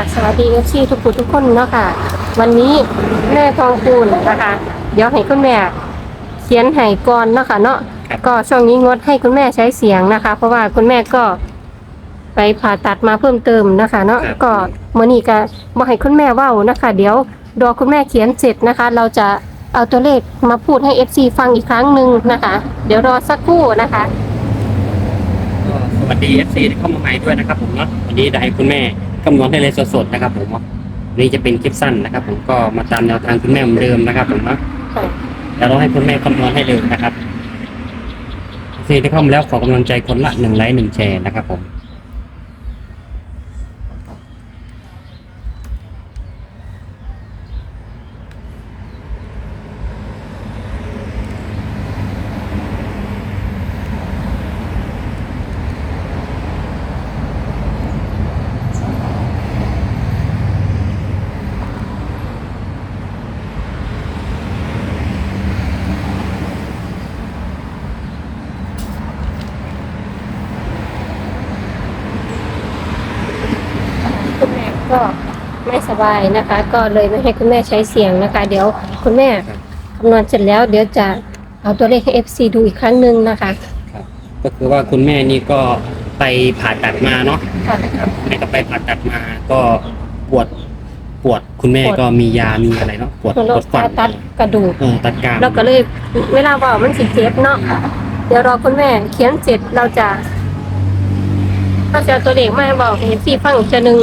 ค่ะสวัสดีเอฟซีทุกผู้ทุกคนเนาะค่ะ วันนี้แม่ทองคูณนะคะ เดี๋ยวให้คุณแม่เขียนให้ก่อนเนาะค่ะเนาะครับก็ช่วงนี้งดให้คุณแม่ใช้เสียงนะคะ เพราะว่าคุณแม่ก็ไปผ่าตัดมาเพิ่มเติมนะคะ เนาะก็มื่อนี้ก็มาให้คุณแม่เว้านะคะ เดี๋ยวรอคุณแม่เขียนเสร็จนะคะ เราจะเอาตัวเลขมาพูดให้ FC ฟังอีกครั้งหนึ่งนะคะ เดี๋ยวรอสักครู่นะคะก็สวัสดีเอฟซีที่เข้ามาใหม่ด้วยนะครับผมเนาะวันนี้ได้ให้คุณแม่ คำนวณให้เลยสดๆนะครับผมนี่จะเป็นคลิปสั้นนะครับ ผมก็มาตามแนวทางคุณแม่เหมือนเดิมนะครับ ผมนะแล้วเราให้คุณแม่คำนวณให้เลยนะครับซีที่เข้ามาแล้วขอกำลังใจคนละหนึ่งไลค์หนึ่งแชร์นะครับผม ก็ไม่สบายนะคะ ก็เลยไม่ให้คุณแม่ใช้เสียงนะคะ เดี๋ยวคุณแม่คำนวณเสร็จแล้ว เดี๋ยวจะเอาตัวเลขให้ FC ดูอีกครั้งหนึ่งนะคะครับ ก็คือว่าคุณแม่นี่ก็ไปผ่าตัดมาเนาะค่ะ ครับแม่ก็ไปผ่าตัดมาก็ปวดปวดคุณแม่ก็มียามีอะไรเนาะปวดคุณปโรวดคฟันตัดกระดูก เออตัดกราม เราก็เลยเวลาบอกมันสิเจ็บเนาะเดี๋ยวรอคุณแม่เขียนเสร็จเราจะเราจะเอาตัวเลขมาให้บอกเอฟซีฟังอีกจะหนึ่ง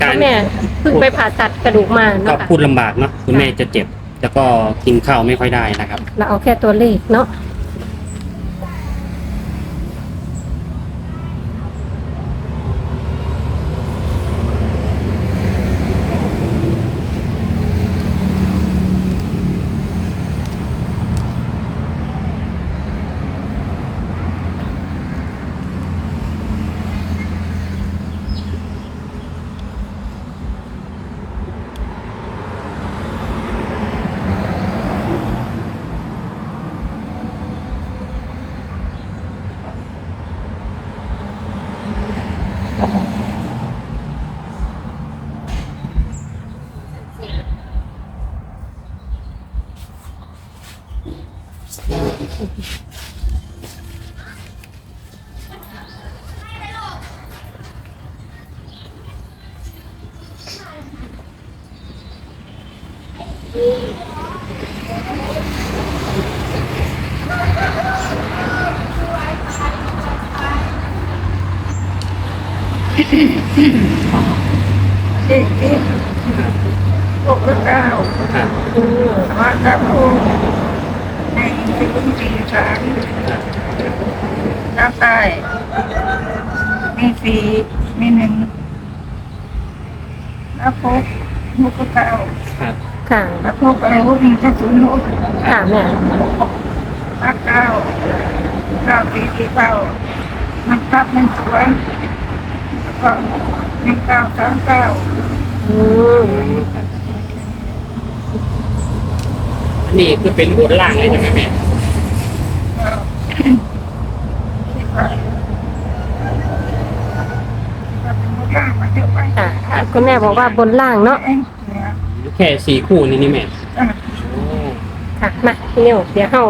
ก็คือว่าเพการราะแม่เพิ่งไปผ่าตัดกระดูกมาก็เนาะค่ะพูดลำบากเนาะคุณแม่จะเจ็บ แล้วก็กินข้าวไม่ค่อยได้นะครับ เราเอาแค่ตัวเลขเนาะ ที่ที่หกเก้าครับมาครับครูในสี่สี่สามรับได้มีสี่มีหนึ่งแล้วพบหกกับเก้า ค่ะแล้วพบอะไรพวกนี้ก็ศูนย์หกค่ะแม่รักเก้าเก้าสี่สี่เก้ามันกลับมันสวยแล้วก็หนึ่งเก้าสามเก้าอืมนี่คือเป็นบนล่างเลยใช่ไหมแม่ค่ะคุณแม่บอกว่าบนล่างเนาะ แค่สี่คู่นี่นี่แม่อะ โอ้ค่ะมาพี่นิวเดี๋ยวเฮา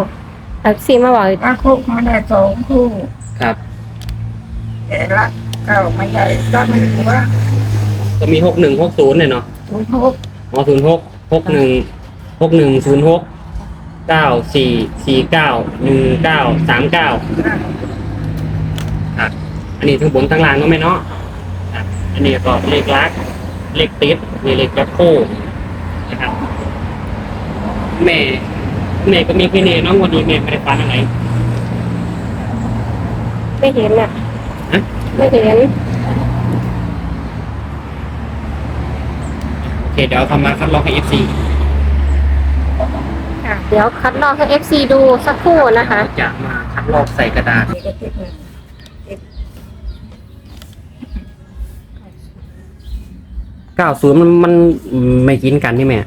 เอาซีมาบอกปลาคุกมาได้สองคู่ครับ แต่ละเก้าไม่ใหญ่ก็ไม่รู้ว่าก็มีหกหนึ่งหกศูนย์เนี่ยเนาะศูนย์หกอ๋อศูนย์หกหกหนึ่งหกหนึ่งศูนย์หกเก้าสี่สี่เก้าหนึ่งเก้าสามเก้าอะครับอันนี้ทั้งบนทั้งล่างก็ไม่เนาะครับอันนี้ก็เลขลักษณ์เลขติดมีเลขจับคู่ นะครับแม่แม่ก็มีพี่เนน้องวันนี้แม่ไม่ได้ฟันอะไรไม่เห็นอะฮะไม่เห็นโอเคเดี๋ยวเอาคำมาคัดลอกให้ FC ค่ะเดี๋ยวคัดลอกให้ FC ดูสักครู่นะคะ จะมาคัดลอกใส่กระดาษ นี่ก็ติดหนึ่ง90มันมันไม่กินกันนี่แม่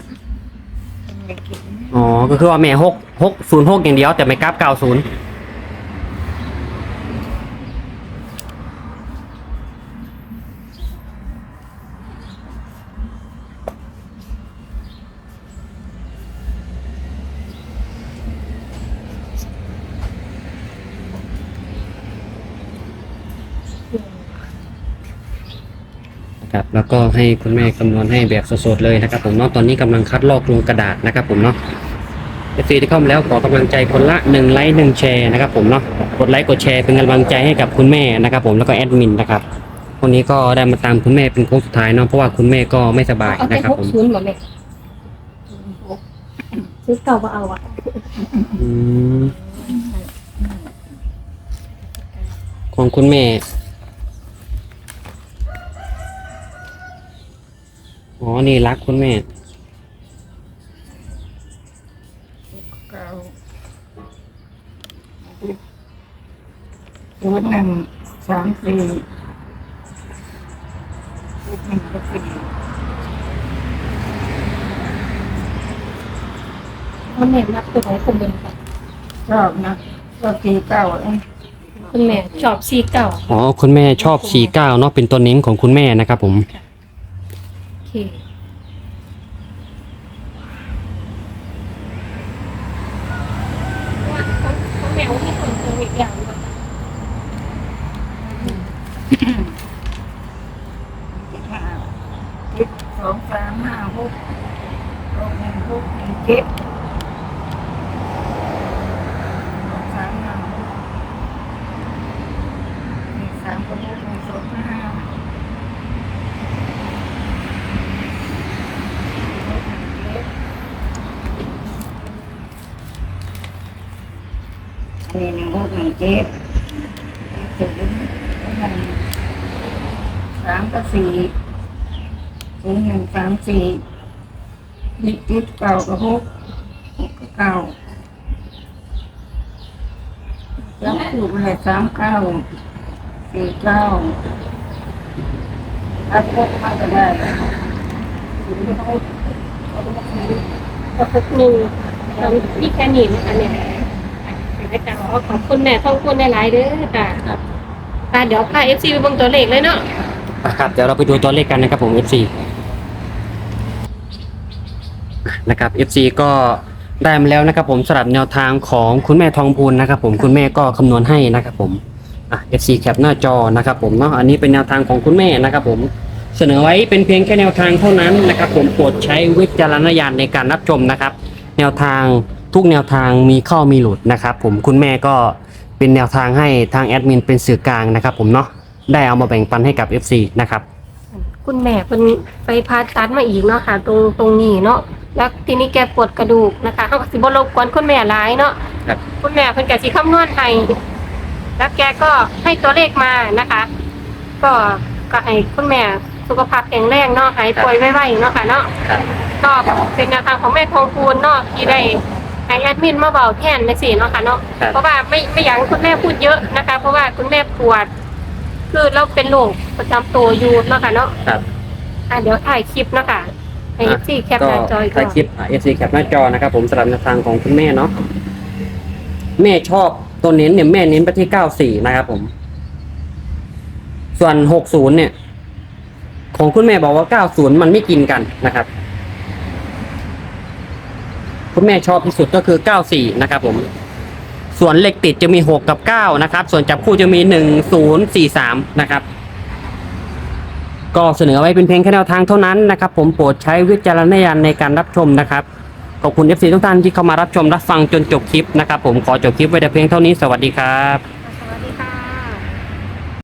ไม่กิน อ๋อ ก็คือว่าแม่หกหกศูนย์หกอย่างเดียวแต่ไม่กลับเก้าศูนย์ ครับแล้วก็ให้คุณแม่คำนวณให้แบบสดๆเลยนะครับผมเนาะตอนนี้กำลังคัดลอกลงกระดาษนะครับผมเนาะเอฟซีที่เข้ามาแล้วขอกำลังใจคนละหนึ่งไลค์หนึ่งแชร์นะครับผมเนาะกดไลค์กดแชร์เป็นกำลังใจให้กับคุณแม่นะครับผมแล้วก็แอดมินนะครับวันนี้ก็ได้มาตามคุณแม่เป็นโค้งสุดท้ายเนาะเพราะว่าคุณแม่ก็ไม่สบายเอาแต่นะครับหกผมศูนย์หมดเลยซื้อเก่าก็เอาอะอืมของคุณแม่ อ๋อนี่รักคุณแม่เก้าศูนย์หนึ่งสามสี่ศูนย์หนึ่งก็สี่คุณแม่นับตัวของคุณเป็นค่ะชอบนะก็สี่เก้าเองคุณแม่ชอบซีเก่าอ๋อคุณแม่ชอบสี่เก้าเนาะเป็นตัวเน้นของคุณแม่นะครับผม โอเคของแมวที่คนตัวอีกอย่างหนึ่ง ห้าสิบสองสามห้าหกหกหนึ่งหกหนึ่ง เจ็ดสองสามห้าหกหนึ่งสามหกหนึ่งสองห้าหกหนึ่งเจ็ดอันนี้หนึ่งหกหนึ่งเจ็ดศูนย์หนึ่งสามกับสี่ศูนย์หนึ่งสามสี่ ยี่สิบเก้ากับหกหกกับเก้าแล้วคูณอะไรสามเก้าสี่เก้าถ้าพกมาก็ได้ศูนย์หกเอาไปซื้อก็พกหนึ่งตอนนี่แค่นี้นะคะเนี่ยในการขอขอบคุณแม่ท่องคุณหลายๆเด้อค่ะอะเดี๋ยวพาเอฟซีไปเบิ่งตัวเลขเลยเนาะ ครับ เดี๋ยวเราไปดูตัวเลขกันนะครับผม FC นะครับ FC ก็ได้มาแล้วนะครับ ผมสำหรับแนวทางของคุณแม่ทองพูนนะครับผมคุณแม่ก็คำนวณให้นะครับผมอะ FC แคปหน้าจอนะครับผมเนาะอันนี้เป็นแนวทางของคุณแม่นะครับผมเสนอไว้เป็นเพียงแค่แนวทางเท่านั้นนะครับผมโปรดใช้วิจารณญาณในการรับชมนะครับ แนวทางทุกแนวทางมีเข้ามีหลุดนะครับ ผมคุณแม่ก็เป็นแนวทางให้ทางแอดมินเป็นสื่อกลางนะครับ ผมเนาะได้เอามาแบ่งปันให้กับ FC นะครับคุณแม่เป็นไปพาตัดมาอีกเนาะค่ะ ตรงตรงนี้เนาะ แล้วทีนี้แกปวดกระดูกนะคะเขาก็สิบ่รบกวนคุณแม่หลายเนาะครับ คุณแม่เพิ่นก็สิคำนวณให้แล้วแกก็ให้ตัวเลขมานะคะ ก็ก็ให้คุณแม่สุขภาพแข็งแรงเนาะหายป่วยไวๆเนาะค่ะเนาะครับ ก็เป็นแนวทางของแม่ทองคูณเนาะที่ได้ให้แอดมินมาเบาแทนในสี่เนาะค่ะเนาะครับ เพราะว่าไม่ไม่อยากให้คุณแม่พูดเยอะนะคะ เพราะว่าคุณแม่ปวด คือเราเป็นโรคประจำตัวอยู่เนาะค่ะเนาะ ครับ อะเดี๋ยวถ่ายคลิปเนาะค่ะ ให้อะซี่แคปก็หน้าจอยก่ถ่าอยนคลิปเอฟซีแคปหน้าจอนะครับผมสำหรับแนวทางของคุณแม่เนาะแม่ชอบตัวเน้นเนี่ยแม่เน้นไปที่เก้าสี่นะครับผม ส่วนหกศูนย์เนี่ย ของคุณแม่บอกว่าเก้าศูนย์มันไม่กินกันนะครับ คุณแม่ชอบที่สุดก็คือเก้าสี่นะครับผม ส่วนเลขติดจะมีหกกับเก้านะครับ ส่วนจับคู่จะมีหนึ่งศูนย์สี่สามนะครับ ก็เสนอไว้เป็นเพียงแค่แนวทางเท่านั้นนะครับผมโปรดใช้วิจารณญาณในการรับชมนะครับขอบคุณ FC ทุกท่านที่เข้ามารับชมรับฟังจนจบคลิปนะครับผมขอจบคลิปไว้แต่เพียงเท่านี้สวัสดีครับ